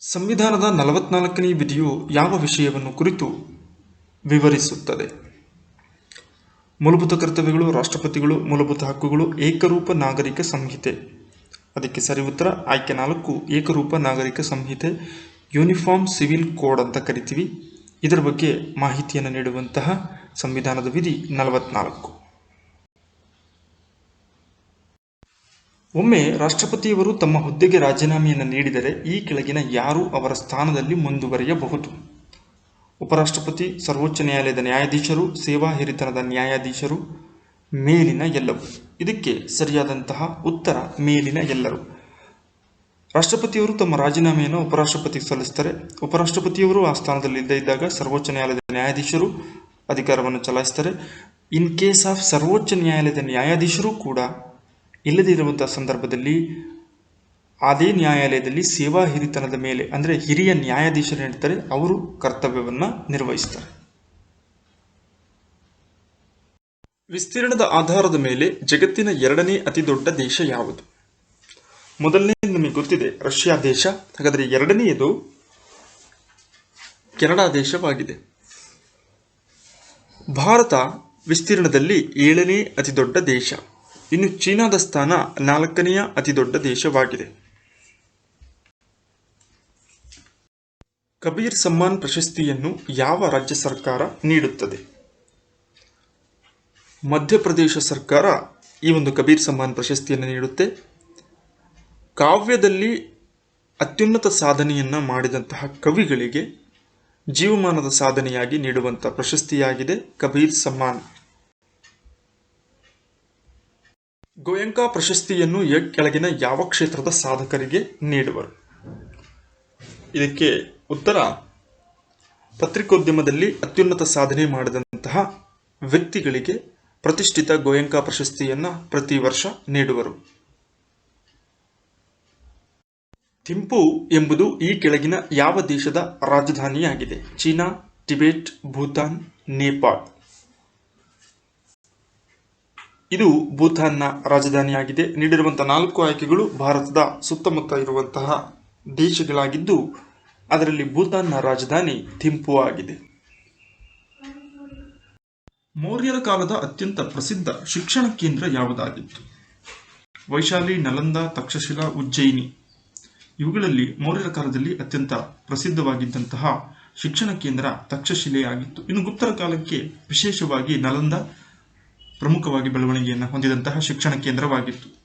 ಸಂವಿಧಾನದ ನಲವತ್ನಾಲ್ಕನೇ ವಿಧಿಯು ಯಾವ ವಿಷಯವನ್ನು ಕುರಿತು ವಿವರಿಸುತ್ತದೆ? ಮೂಲಭೂತ ಕರ್ತವ್ಯಗಳು, ರಾಷ್ಟ್ರಪತಿಗಳು, ಮೂಲಭೂತ ಹಕ್ಕುಗಳು, ಏಕರೂಪ ನಾಗರಿಕ ಸಂಹಿತೆ. ಅದಕ್ಕೆ ಸರಿ ಉತ್ತರ, ಆಯ್ಕೆ ನಾಲ್ಕು, ಏಕರೂಪ ನಾಗರಿಕ ಸಂಹಿತೆ, ಯೂನಿಫಾರ್ಮ್ ಸಿವಿಲ್ ಕೋಡ್ ಅಂತ ಕರಿತೀವಿ. ಇದರ ಬಗ್ಗೆ ಮಾಹಿತಿಯನ್ನು ನೀಡುವಂತಹ ಸಂವಿಧಾನದ ವಿಧಿ ನಲವತ್ನಾಲ್ಕು. ಒಮ್ಮೆ ರಾಷ್ಟ್ರಪತಿಯವರು ತಮ್ಮ ಹುದ್ದೆಗೆ ರಾಜೀನಾಮೆಯನ್ನು ನೀಡಿದರೆ ಈ ಕೆಳಗಿನ ಯಾರು ಅವರ ಸ್ಥಾನದಲ್ಲಿ ಮುಂದುವರಿಯಬಹುದು. ಉಪರಾಷ್ಟ್ರಪತಿ, ಸರ್ವೋಚ್ಚ ನ್ಯಾಯಾಲಯದ ನ್ಯಾಯಾಧೀಶರು, ಸೇವಾ ಹಿರಿತನದ ನ್ಯಾಯಾಧೀಶರು, ಮೇಲಿನ ಎಲ್ಲವು. ಇದಕ್ಕೆ ಸರಿಯಾದಂತಹ ಉತ್ತರ ಮೇಲಿನ ಎಲ್ಲರು. ರಾಷ್ಟ್ರಪತಿಯವರು ತಮ್ಮ ರಾಜೀನಾಮೆಯನ್ನು ಉಪರಾಷ್ಟ್ರಪತಿಗೆ ಸಲ್ಲಿಸ್ತಾರೆ ಉಪರಾಷ್ಟ್ರಪತಿಯವರು ಆ ಸ್ಥಾನದಲ್ಲಿ ಇದ್ದಾಗ ಸರ್ವೋಚ್ಚ ನ್ಯಾಯಾಲಯದ ನ್ಯಾಯಾಧೀಶರು ಅಧಿಕಾರವನ್ನು ಚಲಾಯಿಸ್ತಾರೆ ಇನ್ ಕೇಸ್ ಆಫ್ ಸರ್ವೋಚ್ಚ ನ್ಯಾಯಾಲಯದ ನ್ಯಾಯಾಧೀಶರು ಕೂಡ ಇಲ್ಲದೇ ಸಂದರ್ಭದಲ್ಲಿ ಅದೇ ನ್ಯಾಯಾಲಯದಲ್ಲಿ ಸೇವಾ ಹಿರಿತನದ ಮೇಲೆ, ಅಂದರೆ ಹಿರಿಯ ನ್ಯಾಯಾಧೀಶರು ಹೇಳ್ತಾರೆ, ಅವರು ಕರ್ತವ್ಯವನ್ನು ನಿರ್ವಹಿಸ್ತಾರೆ. ವಿಸ್ತೀರ್ಣದ ಆಧಾರದ ಮೇಲೆ ಜಗತ್ತಿನ ಎರಡನೇ ಅತಿ ದೊಡ್ಡ ದೇಶ ಯಾವುದು? ಮೊದಲನೇ ನಿಮಗೆ ಗೊತ್ತಿದೆ, ರಷ್ಯಾ ದೇಶ. ಹಾಗಾದರೆ ಎರಡನೆಯದು ಕೆನಡಾ ದೇಶವಾಗಿದೆ. ಭಾರತ ವಿಸ್ತೀರ್ಣದಲ್ಲಿ ಏಳನೇ ಅತಿ ದೊಡ್ಡ ದೇಶ. ಇನ್ನು ಚೀನಾದ ಸ್ಥಾನ ನಾಲ್ಕನೆಯ ಅತಿ ದೊಡ್ಡ ದೇಶವಾಗಿದೆ. ಕಬೀರ್ ಸಮ್ಮಾನ್ ಪ್ರಶಸ್ತಿಯನ್ನು ಯಾವ ರಾಜ್ಯ ಸರ್ಕಾರ ನೀಡುತ್ತದೆ? ಮಧ್ಯಪ್ರದೇಶ ಸರ್ಕಾರ ಈ ಒಂದು ಕಬೀರ್ ಸಮ್ಮಾನ್ ಪ್ರಶಸ್ತಿಯನ್ನು ನೀಡುತ್ತೆ. ಕಾವ್ಯದಲ್ಲಿ ಅತ್ಯುನ್ನತ ಸಾಧನೆಯನ್ನು ಮಾಡಿದಂತಹ ಕವಿಗಳಿಗೆ ಜೀವಮಾನದ ಸಾಧನೆಯಾಗಿ ನೀಡುವಂಥ ಪ್ರಶಸ್ತಿಯಾಗಿದೆ ಕಬೀರ್ ಸಮ್ಮಾನ್. ಗೋಯಂಕಾ ಪ್ರಶಸ್ತಿಯನ್ನು ಕೆಳಗಿನ ಯಾವ ಕ್ಷೇತ್ರದ ಸಾಧಕರಿಗೆ ನೀಡುವರು? ಇದಕ್ಕೆ ಉತ್ತರ, ಪತ್ರಿಕೋದ್ಯಮದಲ್ಲಿ ಅತ್ಯುನ್ನತ ಸಾಧನೆ ಮಾಡಿದಂತಹ ವ್ಯಕ್ತಿಗಳಿಗೆ ಪ್ರತಿಷ್ಠಿತ ಗೋಯಂಕಾ ಪ್ರಶಸ್ತಿಯನ್ನು ಪ್ರತಿ ವರ್ಷ ನೀಡುವರು. ಥಿಂಪು ಎಂಬುದು ಈ ಕೆಳಗಿನ ಯಾವ ದೇಶದ ರಾಜಧಾನಿಯಾಗಿದೆ? China, Tibet, Bhutan, Nepal. ಇದು ಭೂತಾನ್ನ ರಾಜಧಾನಿಯಾಗಿದೆ. ನೀಡಿರುವಂತಹ ನಾಲ್ಕು ಆಯ್ಕೆಗಳು ಭಾರತದ ಸುತ್ತಮುತ್ತ ಇರುವಂತಹ ದೇಶಗಳಾಗಿದ್ದು, ಅದರಲ್ಲಿ ಭೂತಾನ್ನ ರಾಜಧಾನಿ ಥಿಂಪು ಆಗಿದೆ. ಮೌರ್ಯರ ಕಾಲದ ಅತ್ಯಂತ ಪ್ರಸಿದ್ಧ ಶಿಕ್ಷಣ ಕೇಂದ್ರ ಯಾವುದಾಗಿತ್ತು? ವೈಶಾಲಿ, ನಲಂದ, ತಕ್ಷಶಿಲಾ, ಉಜ್ಜಯಿನಿ. ಇವುಗಳಲ್ಲಿ ಮೌರ್ಯರ ಕಾಲದಲ್ಲಿ ಅತ್ಯಂತ ಪ್ರಸಿದ್ಧವಾಗಿದ್ದಂತಹ ಶಿಕ್ಷಣ ಕೇಂದ್ರ ತಕ್ಷಶಿಲೆಯಾಗಿತ್ತು. ಇನ್ನು ಗುಪ್ತರ ಕಾಲಕ್ಕೆ ವಿಶೇಷವಾಗಿ ನಲಂದ ಪ್ರಮುಖವಾಗಿ ಬೆಳವಣಿಗೆಯನ್ನು ಹೊಂದಿದಂತಹ ಶಿಕ್ಷಣ ಕೇಂದ್ರವಾಗಿತ್ತು.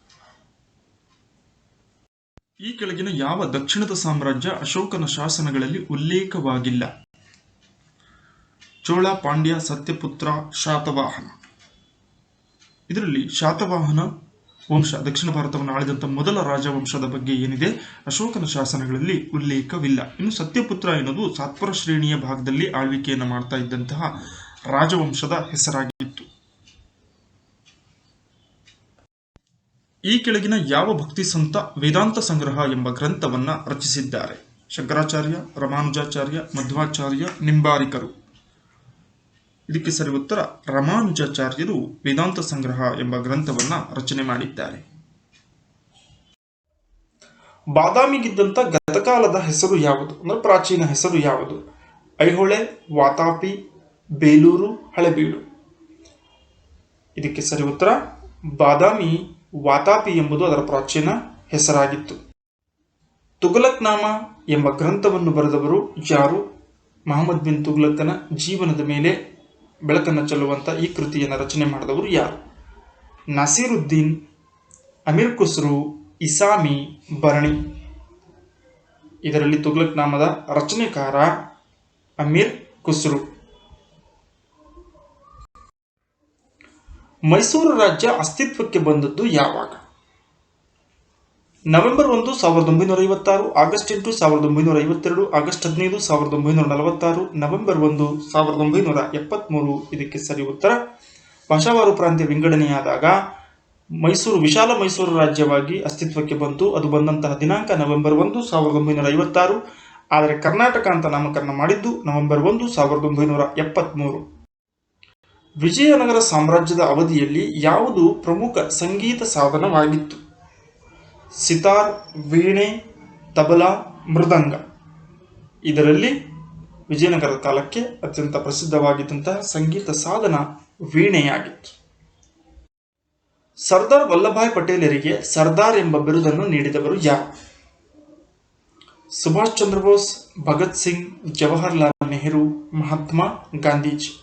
ಈ ಕೆಳಗಿನ ಯಾವ ದಕ್ಷಿಣದ ಸಾಮ್ರಾಜ್ಯ ಅಶೋಕನ ಶಾಸನಗಳಲ್ಲಿ ಉಲ್ಲೇಖವಾಗಿಲ್ಲ. ಚೋಳ ಪಾಂಡ್ಯ ಸತ್ಯಪುತ್ರ ಶಾತವಾಹನ. ಇದರಲ್ಲಿ ಶಾತವಾಹನ ವಂಶ, ದಕ್ಷಿಣ ಭಾರತವನ್ನು ಆಳಿದಂಥ ಮೊದಲ ರಾಜವಂಶದ ಬಗ್ಗೆ ಏನಿದೆ? ಅಶೋಕನ ಶಾಸನಗಳಲ್ಲಿ ಉಲ್ಲೇಖವಿಲ್ಲ. ಇನ್ನು ಸತ್ಯಪುತ್ರ ಎನ್ನುವುದು ಸಾತ್ಪರ ಶ್ರೇಣಿಯ ಭಾಗದಲ್ಲಿ ಆಳ್ವಿಕೆಯನ್ನು ಮಾಡ್ತಾ ಇದ್ದಂತಹ ರಾಜವಂಶದ ಹೆಸರಾಗಿತ್ತು. ಈ ಕೆಳಗಿನ ಯಾವ ಭಕ್ತಿ ಸಂತ ವೇದಾಂತ ಸಂಗ್ರಹ ಎಂಬ ಗ್ರಂಥವನ್ನ ರಚಿಸಿದ್ದಾರೆ. ಶಂಕರಾಚಾರ್ಯ, ರಮಾನುಜಾಚಾರ್ಯ, ಮಧ್ವಾಚಾರ್ಯ, ನಿಂಬಾರಿಕರು. ಇದಕ್ಕೆ ಸರಿ ಉತ್ತರ, ರಮಾನುಜಾಚಾರ್ಯರು ವೇದಾಂತ ಸಂಗ್ರಹ ಎಂಬ ಗ್ರಂಥವನ್ನ ರಚನೆ ಮಾಡಿದ್ದಾರೆ. ಬಾದಾಮಿಗಿದ್ದಂಥ ಗತಕಾಲದ ಹೆಸರು ಯಾವುದು? ಅಂದ್ರೆ ಪ್ರಾಚೀನ ಹೆಸರು ಯಾವುದು? ಐಹೊಳೆ, ವಾತಾಪಿ, ಬೇಲೂರು, ಹಳೆಬೀಡು. ಇದಕ್ಕೆ ಸರಿ ಉತ್ತರ, ಬಾದಾಮಿ ವಾತಾಪಿ ಎಂಬುದು ಅದರ ಪ್ರಾಚೀನ ಹೆಸರಾಗಿತ್ತು. ತುಘಲಕ್ನಾಮ ಎಂಬ ಗ್ರಂಥವನ್ನು ಬರೆದವರು ಯಾರು? ಮಹಮ್ಮದ್ ಬಿನ್ ತುಗಲಕ್ನ ಜೀವನದ ಮೇಲೆ ಬೆಳಕನ್ನು ಚೆಲ್ಲುವಂಥ ಈ ಕೃತಿಯನ್ನು ರಚನೆ ಮಾಡಿದವರು ಯಾರು? ನಸೀರುದ್ದೀನ್, ಅಮೀರ್ ಖುಸ್ರು, ಇಸಾಮಿ ಭರಣಿ ಇದರಲ್ಲಿ ತುಗ್ಲಕ್ ನಾಮದ ರಚನೆಕಾರ ಅಮೀರ್ ಖುಸ್ರು. ಮೈಸೂರು ರಾಜ್ಯ ಅಸ್ತಿತ್ವಕ್ಕೆ ಬಂದದ್ದು ಯಾವಾಗ? ನವೆಂಬರ್ ಒಂದು, ಸಾವಿರದ ಒಂಬೈನೂರ ಐವತ್ತಾರು, ಆಗಸ್ಟ್ ಎಂಟು, ಸಾವಿರದ ಒಂಬೈನೂರ ಐವತ್ತೆರಡು, ಆಗಸ್ಟ್ ಹದಿನೈದು, ಸಾವಿರದ ಒಂಬೈನೂರ ನಲವತ್ತಾರು, ನವೆಂಬರ್ ಒಂದು, ಸಾವಿರದ ಒಂಬೈನೂರ ಎಪ್ಪತ್ತ್ಮೂರು ಇದಕ್ಕೆ ಸರಿ ಉತ್ತರ. ಭಾಷಾವಾರು ಪ್ರಾಂತ್ಯ ವಿಂಗಡಣೆಯಾದಾಗ ಮೈಸೂರು, ವಿಶಾಲ ಮೈಸೂರು ರಾಜ್ಯವಾಗಿ ಅಸ್ತಿತ್ವಕ್ಕೆ ಬಂತು. ಅದು ಬಂದಂತಹ ದಿನಾಂಕ ನವೆಂಬರ್ ಒಂದು, ಸಾವಿರದ ಒಂಬೈನೂರ ಐವತ್ತಾರು. ಆದರೆ ಕರ್ನಾಟಕ ಅಂತ ನಾಮಕರಣ ಮಾಡಿದ್ದು ನವೆಂಬರ್ ಒಂದು, ಸಾವಿರದ ಒಂಬೈನೂರ ಎಪ್ಪತ್ತ್ಮೂರು ವಿಜಯನಗರ ಸಾಮ್ರಾಜ್ಯದ ಅವಧಿಯಲ್ಲಿ ಯಾವುದು ಪ್ರಮುಖ ಸಂಗೀತ ಸಾಧನವಾಗಿತ್ತು? ಸಿತಾರ್, ವೀಣೆ, ತಬಲಾ, ಮೃದಂಗ. ಇದರಲ್ಲಿ ವಿಜಯನಗರ ಕಾಲಕ್ಕೆ ಅತ್ಯಂತ ಪ್ರಸಿದ್ಧವಾಗಿದ್ದಂತಹ ಸಂಗೀತ ಸಾಧನ ವೀಣೆಯಾಗಿತ್ತು. ಸರ್ದಾರ್ ವಲ್ಲಭಾಯ್ ಪಟೇಲರಿಗೆ ಸರ್ದಾರ್ ಎಂಬ ಬಿರುದನ್ನು ನೀಡಿದವರು ಯಾರು? ಸುಭಾಷ್ ಚಂದ್ರ ಬೋಸ್, ಭಗತ್ ಸಿಂಗ್, ಜವಾಹರ್ಲಾಲ್ ನೆಹರು, ಮಹಾತ್ಮ ಗಾಂಧೀಜಿ.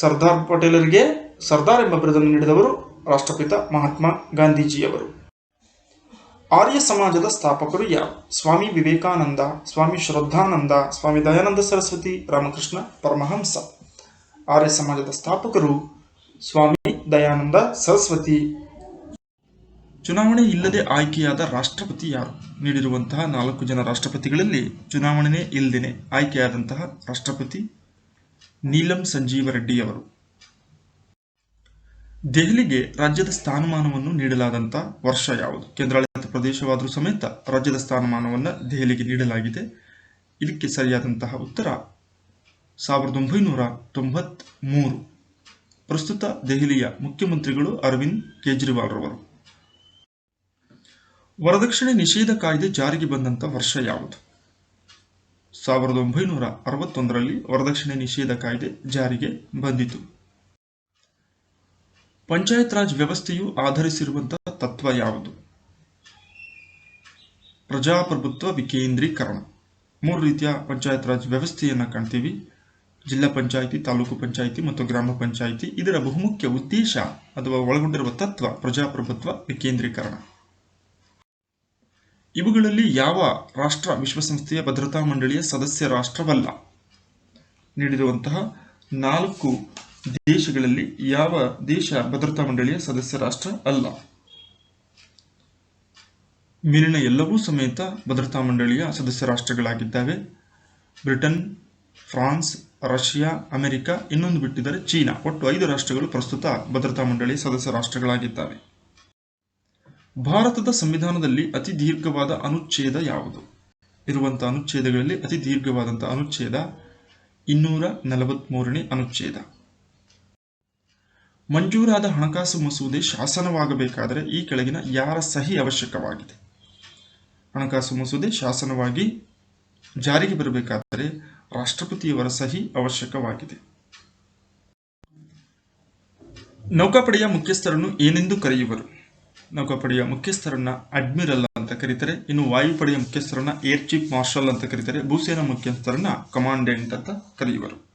ಸರ್ದಾರ್ ಪಟೇಲರಿಗೆ ಸರ್ದಾರ್ ಎಂಬ ಬಿರುದನ್ನು ನೀಡಿದವರು ರಾಷ್ಟ್ರಪಿತ ಮಹಾತ್ಮ ಗಾಂಧೀಜಿಯವರು. ಆರ್ಯ ಸಮಾಜದ ಸ್ಥಾಪಕರು ಯಾರು? ಸ್ವಾಮಿ ವಿವೇಕಾನಂದ, ಸ್ವಾಮಿ ಶ್ರದ್ಧಾನಂದ, ಸ್ವಾಮಿ ದಯಾನಂದ ಸರಸ್ವತಿ, ರಾಮಕೃಷ್ಣ ಪರಮಹಂಸ. ಆರ್ಯ ಸಮಾಜದ ಸ್ಥಾಪಕರು ಸ್ವಾಮಿ ದಯಾನಂದ ಸರಸ್ವತಿ. ಚುನಾವಣೆ ಇಲ್ಲದೆ ಆಯ್ಕೆಯಾದ ರಾಷ್ಟ್ರಪತಿ ಯಾರು? ನೀಡಿರುವಂತಹ ನಾಲ್ಕು ಜನ ರಾಷ್ಟ್ರಪತಿಗಳಲ್ಲಿ ಚುನಾವಣೆ ಇಲ್ಲದೆ ಆಯ್ಕೆಯಾದಂತಹ ರಾಷ್ಟ್ರಪತಿ ನೀಲಂ ಸಂಜೀವ ರೆಡ್ಡಿಯವರು ದೆಹಲಿಗೆ ರಾಜ್ಯದ ಸ್ಥಾನಮಾನವನ್ನು ನೀಡಲಾದಂತ ವರ್ಷ ಯಾವುದು? ಕೇಂದ್ರಾಡಳಿತ ಪ್ರದೇಶವಾದರೂ ಸಮೇತ ರಾಜ್ಯದ ಸ್ಥಾನಮಾನವನ್ನು ದೆಹಲಿಗೆ ನೀಡಲಾಗಿದೆ. ಇದಕ್ಕೆ ಸರಿಯಾದಂತಹ ಉತ್ತರ ಸಾವಿರದ ಒಂಬೈನೂರ ತೊಂಬತ್ತ್ ಮೂರು ಪ್ರಸ್ತುತ ದೆಹಲಿಯ ಮುಖ್ಯಮಂತ್ರಿಗಳು ಅರವಿಂದ್ ಕೇಜ್ರಿವಾಲ್ ರವರು. ವರದಕ್ಷಿಣೆ ನಿಷೇಧ ಕಾಯ್ದೆ ಜಾರಿಗೆ ಬಂದಂತ ವರ್ಷ ಯಾವುದು? ಸಾವಿರದ ಒಂಬೈನೂರ ಅರವತ್ತೊಂದರಲ್ಲಿ ವರದಕ್ಷಿಣೆ ನಿಷೇಧ ಕಾಯ್ದೆ ಜಾರಿಗೆ ಬಂದಿತು. ಪಂಚಾಯತ್ ರಾಜ್ ವ್ಯವಸ್ಥೆಯು ಆಧರಿಸಿರುವಂತಹ ತತ್ವ ಯಾವುದು? ಪ್ರಜಾಪ್ರಭುತ್ವ ವಿಕೇಂದ್ರೀಕರಣ. ಮೂರು ರೀತಿಯ ಪಂಚಾಯತ್ ರಾಜ್ ವ್ಯವಸ್ಥೆಯನ್ನು ಕಾಣ್ತೀವಿ. ಜಿಲ್ಲಾ ಪಂಚಾಯಿತಿ, ತಾಲೂಕು ಪಂಚಾಯಿತಿ ಮತ್ತು ಗ್ರಾಮ ಪಂಚಾಯಿತಿ. ಇದರ ಬಹುಮುಖ್ಯ ಉದ್ದೇಶ ಅಥವಾ ಒಳಗೊಂಡಿರುವ ತತ್ವ ಪ್ರಜಾಪ್ರಭುತ್ವ ವಿಕೇಂದ್ರೀಕರಣ. ಇವುಗಳಲ್ಲಿ ಯಾವ ರಾಷ್ಟ್ರ ವಿಶ್ವಸಂಸ್ಥೆಯ ಭದ್ರತಾ ಮಂಡಳಿಯ ಸದಸ್ಯ ರಾಷ್ಟ್ರವಲ್ಲ? ನೀಡಿರುವಂತಹ ನಾಲ್ಕು ದೇಶಗಳಲ್ಲಿ ಯಾವ ದೇಶ ಭದ್ರತಾ ಮಂಡಳಿಯ ಸದಸ್ಯ ರಾಷ್ಟ್ರ ಅಲ್ಲ? ಮೇಲಿನ ಎಲ್ಲವೂ ಸಮೇತ ಭದ್ರತಾ ಮಂಡಳಿಯ ಸದಸ್ಯ ರಾಷ್ಟ್ರಗಳಾಗಿದ್ದಾವೆ. ಬ್ರಿಟನ್, ಫ್ರಾನ್ಸ್, ರಷ್ಯಾ, ಅಮೆರಿಕ ಇನ್ನೊಂದು ಬಿಟ್ಟಿದ್ದರೆ ಚೀನಾ. ಒಟ್ಟು ಐದು ರಾಷ್ಟ್ರಗಳು ಪ್ರಸ್ತುತ ಭದ್ರತಾ ಮಂಡಳಿಯ ಸದಸ್ಯ ರಾಷ್ಟ್ರಗಳಾಗಿದ್ದಾವೆ. ಭಾರತದ ಸಂವಿಧಾನದಲ್ಲಿ ಅತಿ ದೀರ್ಘವಾದ ಅನುಚ್ಛೇದ ಯಾವುದು? ಇರುವಂತಹ ಅನುಚ್ಛೇದಗಳಲ್ಲಿ ಅತಿ ದೀರ್ಘವಾದಂತಹ ಅನುಚ್ಛೇದ ಇನ್ನೂರ ನಲವತ್ಮೂರನೇ ಅನುಚ್ಛೇದ. ಮಂಜೂರಾದ ಹಣಕಾಸು ಮಸೂದೆ ಶಾಸನವಾಗಬೇಕಾದರೆ ಈ ಕೆಳಗಿನ ಯಾರ ಸಹಿ ಅವಶ್ಯಕವಾಗಿದೆ? ಹಣಕಾಸು ಮಸೂದೆ ಶಾಸನವಾಗಿ ಜಾರಿಗೆ ಬರಬೇಕಾದರೆ ರಾಷ್ಟ್ರಪತಿಯವರ ಸಹಿ ಅವಶ್ಯಕವಾಗಿದೆ. ನೌಕಾಪಡೆಯ ಮುಖ್ಯಸ್ಥರನ್ನು ಏನೆಂದು ಕರೆಯುವರು? ನೌಕಾಪಡೆಯ ಮುಖ್ಯಸ್ಥರನ್ನ ಅಡ್ಮಿರಲ್ ಅಂತ ಕರೀತಾರೆ. ಇನ್ನು ವಾಯುಪಡೆಯ ಮುಖ್ಯಸ್ಥರನ್ನ ಏರ್ ಚೀಫ್ ಮಾರ್ಷಲ್ ಅಂತ ಕರೀತಾರೆ. ಭೂಸೇನಾ ಮುಖ್ಯಸ್ಥರನ್ನ ಕಮಾಂಡೆಂಟ್ ಅಂತ ಕರೆಯುವರು.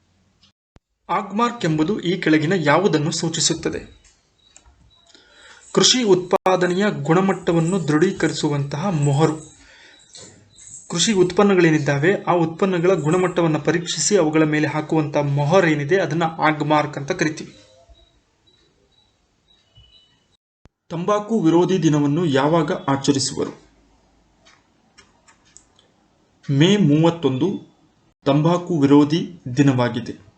ಆಗ್ಮಾರ್ಕ್ ಎಂಬುದು ಈ ಕೆಳಗಿನ ಯಾವುದನ್ನು ಸೂಚಿಸುತ್ತದೆ? ಕೃಷಿ ಉತ್ಪಾದನೆಯ ಗುಣಮಟ್ಟವನ್ನು ದೃಢೀಕರಿಸುವಂತಹ ಮೊಹರು. ಕೃಷಿ ಉತ್ಪನ್ನಗಳೇನಿದ್ದಾವೆ? ಆ ಉತ್ಪನ್ನಗಳ ಗುಣಮಟ್ಟವನ್ನು ಪರೀಕ್ಷಿಸಿ ಅವುಗಳ ಮೇಲೆ ಹಾಕುವಂತಹ ಮೊಹರ್ ಏನಿದೆ ಅದನ್ನ ಆಗ್ಮಾರ್ಕ್ ಅಂತ ಕರಿತೀವಿ. ತಂಬಾಕು ವಿರೋಧಿ ದಿನವನ್ನು ಯಾವಾಗ ಆಚರಿಸುವರು? ಮೇ ಮೂವತ್ತೊಂದು ತಂಬಾಕು ವಿರೋಧಿ ದಿನವಾಗಿದೆ.